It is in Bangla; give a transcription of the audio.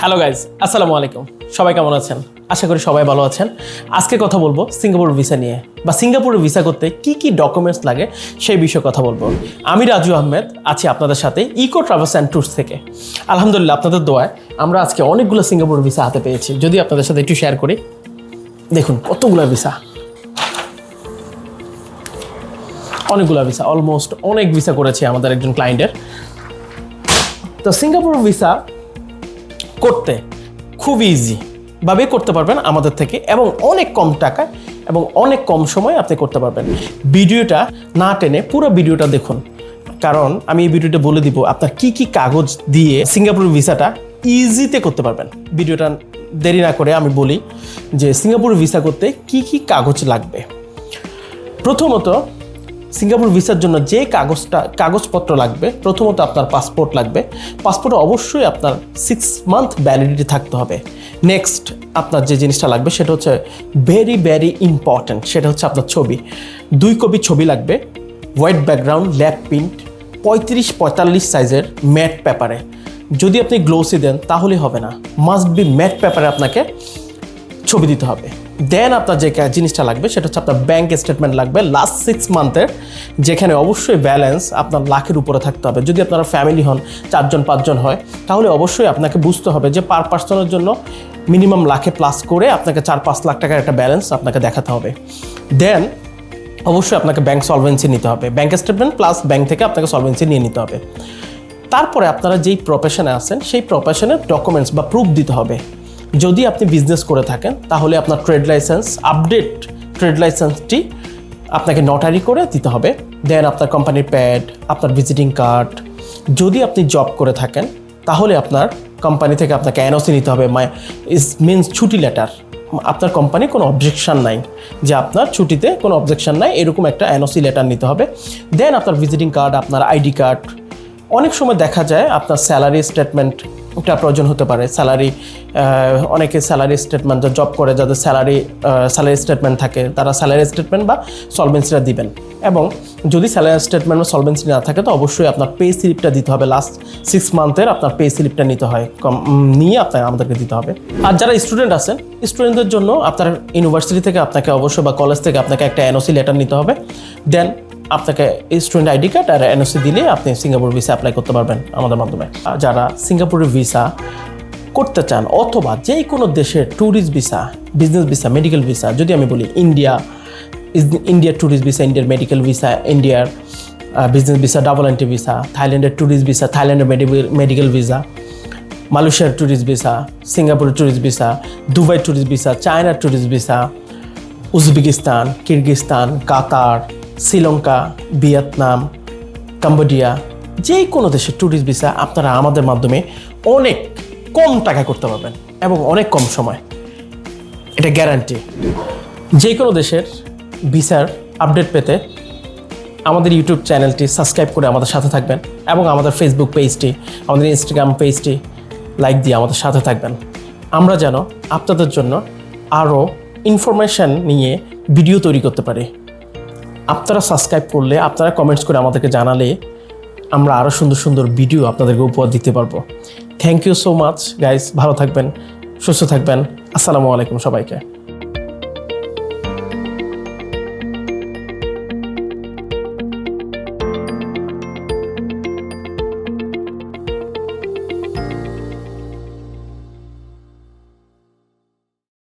হ্যালো গাইজ আসসালামু আলাইকুম। সবাই কেমন আছেন? আশা করি সবাই ভালো আছেন। আজকে কথা বলব সিঙ্গাপুর ভিসা নিয়ে। বা সিঙ্গাপুরের ভিসা করতে কি কি ডকুমেন্টস লাগে সেই বিষয়ে কথা বলব। আমি রাজু আহমেদ, আছি আপনাদের সাথে ইকো ট্রাভেলস অ্যান্ড ট্যুরস থেকে। আলহামদুলিল্লাহ, আপনাদের দোয়ায় আমরা আজকে অনেকগুলো সিঙ্গাপুর ভিসা হাতে পেয়েছি। যদি আপনাদের সাথে একটু শেয়ার করি। দেখুন, কতগুলো ভিসা অনেকগুলো ভিসা অলমোস্ট অনেক ভিসা করেছে আমাদের একজন ক্লায়েন্টের তো সিঙ্গাপুর ভিসা করতে খুব ইজি ভাবে করতে পারবেন আমাদের থেকে এবং অনেক কম টাকায় এবং অনেক কম সময়ে আপনি করতে পারবেন। ভিডিওটা না টেনে পুরো ভিডিওটা দেখুন। কারণ আমি এই ভিডিওটা বলে দিব, আপনার কি কি কাগজ দিয়ে সিঙ্গাপুর ভিসাটা ইজিতে করতে পারবেন। ভিডিওটা দেরি না করে আমি বলি যে সিঙ্গাপুর ভিসা করতে কি কি কাগজ লাগবে। প্রথমত সিঙ্গাপুর ভিসার জন্য যে কাগজটা, কাগজপত্র লাগবে, প্রথমত আপনার পাসপোর্ট লাগবে। পাসপোর্টে অবশ্যই আপনার সিক্স মান্থ ভ্যালিডিটি থাকতে হবে। নেক্সট আপনার যে জিনিসটা লাগবে সেটা হচ্ছে ভেরি ভেরি ইম্পর্ট্যান্ট সেটা হচ্ছে আপনার ছবি। দুই কপি ছবি লাগবে হোয়াইট ব্যাকগ্রাউন্ড ল্যাপ প্রিন্ট পঁয়ত্রিশ পঁয়তাল্লিশ সাইজের ম্যাট পেপারে যদি আপনি গ্লোসি দেন, তাহলে হবে না। মাস্ট বি ম্যাট পেপারে আপনাকে ছবি দিতে হবে। দেন আপনার যে জিনিসটা লাগবে, সেটা হচ্ছে আপনার ব্যাঙ্ক স্টেটমেন্ট লাগবে লাস্ট সিক্স মান্থের যেখানে অবশ্যই ব্যালেন্স আপনার লাখের উপরে থাকতে হবে। যদি আপনারা ফ্যামিলি হন, চারজন, পাঁচজন হয়, তাহলে অবশ্যই আপনাকে বুঝতে হবে যে পার পার্সনের জন্য মিনিমাম লাখে প্লাস করে আপনাকে চার, পাঁচ লাখ টাকার একটা ব্যালেন্স আপনাকে দেখাতে হবে। দেন অবশ্যই আপনাকে ব্যাংক সলভেন্সি নিতে হবে। ব্যাংক স্টেটমেন্ট প্লাস ব্যাংক থেকে আপনাকে সলভেন্সি নিয়ে নিতে হবে। তারপরে আপনারা যেই প্রফেশনে আছেন, সেই প্রফেশনের ডকুমেন্টস বা প্রুফ দিতে হবে। যদি আপনি বিজনেস করে থাকেন, তাহলে আপনার ট্রেড লাইসেন্স আপডেট ট্রেড লাইসেন্সটি আপনাকে নটারি করে দিতে হবে। দেন আপনার কোম্পানির প্যাড আপনার ভিজিটিং কার্ড যদি আপনি জব করে থাকেন, তাহলে আপনার কোম্পানি থেকে আপনাকে এনওসি নিতে হবে। মাই ইস মিনস ছুটি লেটার আপনার কোম্পানি কোনো অবজেকশন নাই। যে আপনার ছুটিতে কোনো অবজেকশন নাই, এরকম একটা এনওসি লেটার নিতে হবে। দেন আপনার ভিজিটিং কার্ড আপনার আইডি কার্ড অনেক সময় দেখা যায় আপনার স্যালারি স্টেটমেন্টটা প্রয়োজন হতে পারে। স্যালারি অনেকে স্যালারি স্টেটমেন্ট জব করে যাদের স্যালারি স্যালারি স্টেটমেন্ট থাকে, তারা স্যালারি স্টেটমেন্ট বা সলভেন্সিটা দিবেন। এবং যদি স্যালারি স্টেটমেন্ট বা সলভেন্সি না থাকে, তো অবশ্যই আপনার পে স্লিপটা দিতে হবে। লাস্ট সিক্স মান্থের আপনার পে স্লিপটা নিতে হয়। কম নিয়ে আপনাকে আমাদেরকে দিতে হবে। আর যারা স্টুডেন্ট আছেন স্টুডেন্টদের জন্য আপনার ইউনিভার্সিটি থেকে আপনাকে অবশ্যই বা কলেজ থেকে আপনাকে একটা এনওসি লেটার নিতে হবে। দেন আপনাকে স্টুডেন্ট আইডি কার্ড আর এনওসি দিলে আপনি সিঙ্গাপুর ভিসা অ্যাপ্লাই করতে পারবেন আমাদের মাধ্যমে। যারা সিঙ্গাপুরের ভিসা করতে চান অথবা যে কোনো দেশের tourist visa business visa medical visa যদি আমি বলি ইন্ডিয়া ইন্ডিয়ার ট্যুরিস্ট ভিসা ইন্ডিয়ার মেডিকেল ভিসা ইন্ডিয়ার business visa double entry visa থাইল্যান্ডের ট্যুরিস্ট ভিসা থাইল্যান্ডের মেডিকেল ভিসা মালয়েশিয়ার ট্যুরিস্ট ভিসা সিঙ্গাপুরের tourist visa Dubai tourist visa চায়নার tourist visa Uzbekistan Kyrgyzstan Qatar Sri Lanka, Vietnam, Cambodia যে কোনো দেশের ট্যুরিস্ট ভিসা আপনারা আমাদের মাধ্যমে অনেক কম টাকা করতে পারবেন এবং অনেক কম সময়। এটা গ্যারান্টি যে কোনো দেশের ভিসার আপডেট পেতে আমাদের ইউটিউব চ্যানেলটি সাবস্ক্রাইব করে আমাদের সাথে থাকবেন এবং আমাদের ফেসবুক পেজটি আমাদের ইনস্টাগ্রাম পেজটি লাইক দিয়ে আমাদের সাথে থাকবেন। আমরা যেন আপনাদের জন্য আরও ইনফরমেশান নিয়ে ভিডিও তৈরি করতে পারি। আপনারা সাবস্ক্রাইব করলে, আপনারা কমেন্টস করে আমাদেরকে জানালে আমরা আরও সুন্দর সুন্দর ভিডিও আপনাদেরকে উপহার দিতে পারব। Thank you so much guys ভালো থাকবেন, সুস্থ থাকবেন। আসসালামু আলাইকুম সবাইকে।